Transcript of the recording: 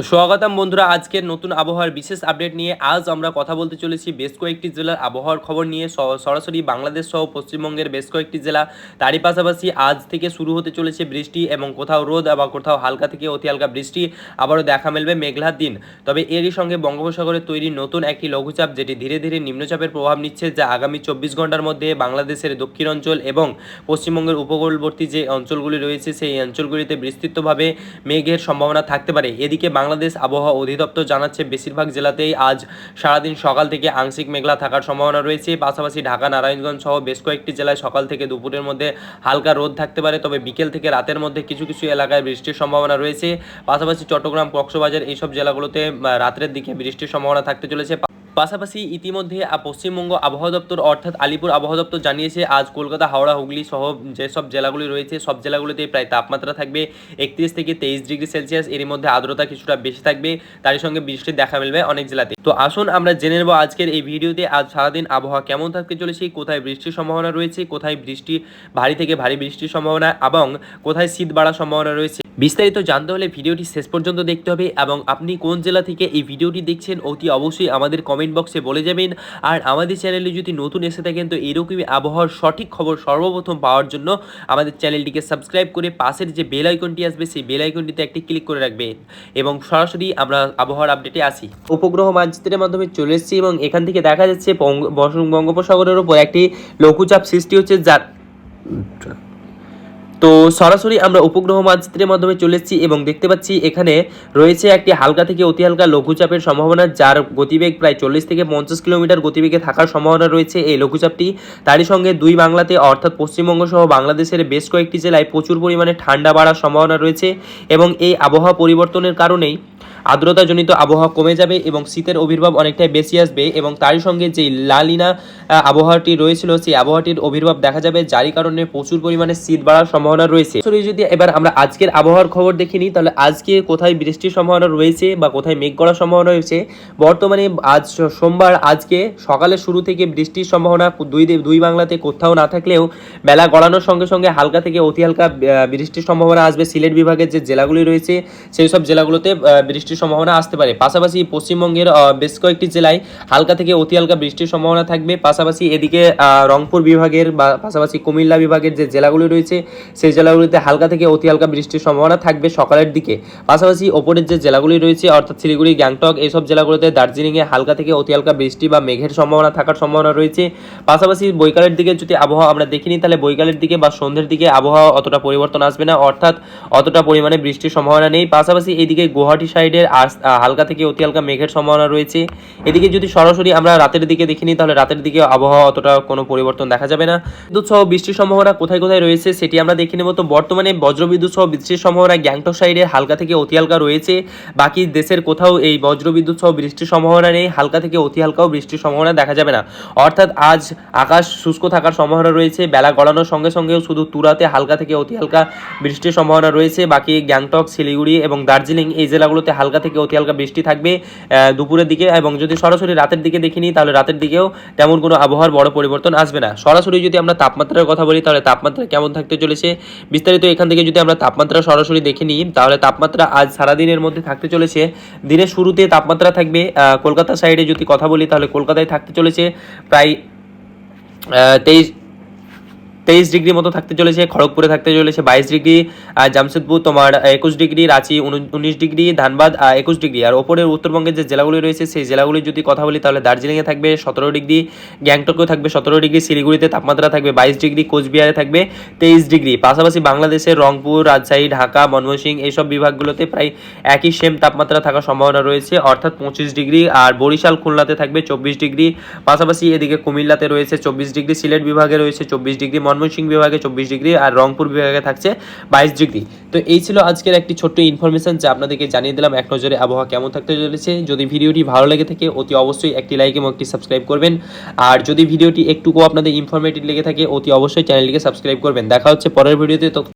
তো স্বাগতম বন্ধুরা, আজকের নতুন আবহাওয়ার বিশেষ আপডেট নিয়ে আজ আমরা কথা বলতে চলেছি বেশ কয়েকটি জেলার আবহাওয়ার খবর নিয়ে। সরাসরি বাংলাদেশ সহ পশ্চিমবঙ্গের বেশ কয়েকটি জেলা। তারই পাশাপাশি আজ থেকে শুরু হতে চলেছে বৃষ্টি এবং কোথাও রোদ আবার কোথাও হালকা থেকে অতি হালকা বৃষ্টি। আবারও দেখা মিলবে মেঘলার দিন। তবে এরই সঙ্গে বঙ্গোপসাগরে তৈরি নতুন একটি লঘুচাপ যেটি ধীরে ধীরে নিম্নচাপের প্রভাব নিচ্ছে, যা আগামী চব্বিশ ঘণ্টার মধ্যে বাংলাদেশের দক্ষিণ অঞ্চল এবং পশ্চিমবঙ্গের উপকূলবর্তী যে অঞ্চলগুলি রয়েছে, সেই অঞ্চলগুলিতে বিস্তৃতভাবে মেঘের সম্ভাবনা থাকতে পারে। এদিকে বাংলাদেশ আবহাওয়া অধিদপ্তর জানাচ্ছে, বেশিরভাগ জেলাতেই আজ সারাদিন সকাল থেকে আংশিক মেঘলা থাকার সম্ভাবনা রয়েছে। পাশাপাশি ঢাকা, নারায়ণগঞ্জ সহ বেশ কয়েকটি জেলায় সকাল থেকে দুপুরের মধ্যে হালকা রোদ থাকতে পারে, তবে বিকেল থেকে রাতের মধ্যে কিছু কিছু এলাকায় বৃষ্টির সম্ভাবনা রয়েছে। পাশাপাশি চট্টগ্রাম, কক্সবাজার এইসব জেলাগুলোতে রাত্রের রাতের দিকে বৃষ্টির সম্ভাবনা থাকতে চলেছে। পাশাপাশি ইতিমধ্যে পশ্চিমবঙ্গ আবহাওয়া দপ্তর অর্থাৎ আলিপুর আবহাওয়া দপ্তর জানিয়েছে, আজ কলকাতা, হাওড়া, হুগলি সহ যেসব জেলাগুলি রয়েছে, সব জেলাগুলিতে প্রায় তাপমাত্রা থাকবে একত্রিশ থেকে তেইশ ডিগ্রি সেলসিয়াস। এর মধ্যে আর্দ্রতা কিছুটা বেশি থাকবে, তারই সঙ্গে বৃষ্টির দেখা মিলবে অনেক জেলাতে। তো আসুন আমরা জেনে নেব আজকের এই ভিডিওতে, আজ সারাদিন আবহাওয়া কেমন থাকতে চলেছে, কোথায় বৃষ্টির সম্ভাবনা রয়েছে, কোথায় বৃষ্টি, ভারী থেকে ভারী বৃষ্টির সম্ভাবনা এবং কোথায় শীত বাড়ার সম্ভাবনা রয়েছে বিস্তারিত জানতে হলে ভিডিওটি শেষ পর্যন্ত দেখতে হবে এবং আপনি কোন জেলা থেকে এই ভিডিওটি দেখছেন অতি অবশ্যই আমাদের কমেন্ট বক্সে বলে যাবেন। আর আমাদের চ্যানেলে যদি নতুন এসে থাকেন তো এরকমই আবহাওয়ার সঠিক খবর সর্বপ্রথম পাওয়ার জন্য আমাদের চ্যানেলটিকে সাবস্ক্রাইব করে পাশের যে বেল আইকনটি আসবে, সেই বেল আইকনটিতে একটি ক্লিক করে রাখবেন। এবং সরাসরি আমরা আবহাওয়ার আপডেটে আসি। উপগ্রহ মানচিত্রের মাধ্যমে চলে এসেছি এবং এখান থেকে দেখা যাচ্ছে বঙ্গ- বঙ্গ- বঙ্গোপসাগরের উপর একটি লঘুচাপ সৃষ্টি হচ্ছে যার তো সরাসরি আমরা উপগ্রহ মানচিত্রের মাধ্যমে চলে এসেছি এবং দেখতে পাচ্ছি এখানে রয়েছে একটি হালকা থেকে অতি হালকা লঘুচাপের সম্ভাবনা, যার গতিবেগ প্রায় চল্লিশ থেকে পঞ্চাশ কিলোমিটার গতিবেগে থাকার সম্ভাবনা রয়েছে এই লঘুচাপটি। তারই সঙ্গে দুই বাংলাতে, অর্থাৎ পশ্চিমবঙ্গ সহ বাংলাদেশের বেশ কয়েকটি জেলায় প্রচুর পরিমাণে ঠান্ডা বাড়ার সম্ভাবনা রয়েছে এবং এই আবহাওয়া পরিবর্তনের কারণেই আর্দ্রতাজনিত আবহাওয়া কমে যাবে এবং শীতের আবির্ভাব অনেকটাই বেশি আসবে এবং তারই সঙ্গে যে লালিনা আবহাওয়াটি রয়েছিল সেই আবহাওয়াটির আবির্ভাব দেখা যাবে যারই কারণে প্রচুর পরিমাণে শীত বাড়ার সম্ভাবনা রয়েছে। যদি এবার আমরা আজকের আবহাওয়ার খবর দেখে নিই তাহলে আজকে কোথায় বৃষ্টির সম্ভাবনা রয়েছে বা কোথায় মেঘ করার সম্ভাবনা রয়েছে? বর্তমানে আজ সোমবার আজকে সকালের শুরু থেকে বৃষ্টির সম্ভাবনা দুই দুই বাংলাতে কোথাও না থাকলেও বেলা গড়ানোর সঙ্গে সঙ্গে হালকা থেকে অতি হালকা বৃষ্টির সম্ভাবনা আসবে। সিলেট বিভাগের যে জেলাগুলি রয়েছে সেই সব জেলাগুলোতে আহ, বৃষ্টির সম্ভাবনা আসতে পারে। পাশাপাশি পশ্চিমবঙ্গের বেশ কয়েকটি জেলায় হালকা থেকে অতি হালকা বৃষ্টির সম্ভাবনা থাকবে। পাশাপাশি এদিকে রংপুর বিভাগের বা পাশাপাশি কুমিল্লা বিভাগের যে জেলাগুলি রয়েছে, সেই জেলাগুলিতে হালকা থেকে অতি হালকা বৃষ্টির সম্ভাবনা থাকবে সকালের দিকে। পাশাপাশি ওপরের যে জেলাগুলি রয়েছে, অর্থাৎ শিলিগুড়ি, গ্যাংটক এইসব জেলাগুলোতে দার্জিলিংয়ে হালকা থেকে অতি হালকা বৃষ্টি বা মেঘের সম্ভাবনা থাকার সম্ভাবনা রয়েছে। পাশাপাশি বৈকালের দিকে যদি আবহাওয়া আমরা দেখিনি তাহলে বৈকালের দিকে বা সন্ধ্যের দিকে আবহাওয়া অতটা পরিবর্তন আসবে না, অর্থাৎ অতটা পরিমাণে বৃষ্টির সম্ভাবনা নেই। পাশাপাশি এদিকে গুয়াহাটি সাইডের আস- আহ, হালকা থেকে অতি হালকা মেঘের সম্ভাবনা রয়েছে। এদিকে যদি সরাসরি আমরা রাতের দিকে দেখিনি তাহলে রাতের দিকে আবহাওয়া অতটা কোনো পরিবর্তন দেখা যাবে না। বিদ্যুৎ সহ বৃষ্টির সম্ভাবনা কোথায় কোথায় রয়েছে সেটি আমরা দেখে নেব। তো বর্তমানে বজ্রবিদ্যুৎ সহ বৃষ্টির সম্ভাবনা গ্যাংটক সাইডে হালকা থেকে অতি হালকা রয়েছে। বাকি দেশের কোথাও এই বজ্রবিদ্যুৎ সহ বৃষ্টির সম্ভাবনা নেই। হালকা থেকে অতি হালকাও বৃষ্টির সম্ভাবনা দেখা যাবে না। অর্থাৎ আজ আকাশ শুষ্ক থাকার সম্ভাবনা রয়েছে। বেলা গড়ানোর সঙ্গে সঙ্গেও শুধু তুরাতে হালকা থেকে অতি হালকা বৃষ্টির সম্ভাবনা রয়েছে। বাকি গ্যাংটক শিলিগুড়ি এবং দার্জিলিং এই জেলাগুলোতে হালকা থেকে অতি হালকা বৃষ্টি থাকবে দুপুরের দিকে এবং যদি সরাসরি রাতের দিকে দেখি নিই, তাহলে রাতের দিকেও তেমন কোনো আবহাওয়ার বড় পরিবর্তন আসবে না। সরাসরি যদি আমরা তাপমাত্রার কথা বলি, তাহলে তাপমাত্রা কেমন থাকতে চলেছে? বিস্তারিত এখান থেকে যদি আমরা তাপমাত্রা সরাসরি দেখে নিই, তাহলে তাপমাত্রা আজ সারাদিনের মধ্যে থাকতে চলেছে। দিনের শুরুতে তাপমাত্রা থাকবে কলকাতা সাইডে যদি কথা বলি, তাহলে কলকাতায় থাকতে চলেছে প্রায় তেইশ তেইশ ডিগ্রি মতো থাকতে চলেছে, খড়গপুরে থাকতে চলেছে, বাইশ ডিগ্রি জামশেদপুর তোমার একুশ ডিগ্রি, রাঁচি উনিশ ডিগ্রি, ধানবাদ একুশ ডিগ্রি। আর ওপরের উত্তরবঙ্গের যে জেলাগুলি রয়েছে, সেই জেলাগুলির যদি কথা বলি, তাহলে দার্জিলিংয়ে থাকবে সতেরো ডিগ্রি, গ্যাংটকেও থাকবে সতেরো ডিগ্রি, শিলিগুড়িতে তাপমাত্রা থাকবে বাইশ ডিগ্রি, কোচবিহারে থাকবে তেইশ ডিগ্রি। পাশাপাশি বাংলাদেশের রংপুর, রাজশাহী, ঢাকা, ময়মনসিংহ এইসব বিভাগগুলোতে প্রায় একই সেম তাপমাত্রা থাকার সম্ভাবনা রয়েছে, অর্থাৎ পঁচিশ ডিগ্রি। আর বরিশাল, খুলনাতে থাকবে চব্বিশ ডিগ্রি। পাশাপাশি এদিকে কুমিল্লাতে রয়েছে চব্বিশ ডিগ্রি, সিলেট বিভাগে রয়েছে চব্বিশ ডিগ্রি ময়মনসিংহ বিভাগে চব্বিশ ডিগ্রি আর রংপুর বিভাগে থাকছে বাইশ ডিগ্রি। তো এই ছিল আজকের একটি ছোট্ট ইনফরমেশন যা আপনাদেরকে জানিয়ে দিলাম। এক নজরে আবহাওয়া কেমন থাকতে চলেছে? যদি ভিডিওটি ভালো লেগে থাকে, অতি অবশ্যই একটি লাইক এবং একটি সাবস্ক্রাইব করবেন। আর যদি ভিডিওটি একটুকু আপনাদের ইনফরমেটিভ লেগে থাকে, অতি অবশ্যই চ্যানেলটিকে সাবস্ক্রাইব করবেন। দেখা হচ্ছে পরের ভিডিওতে।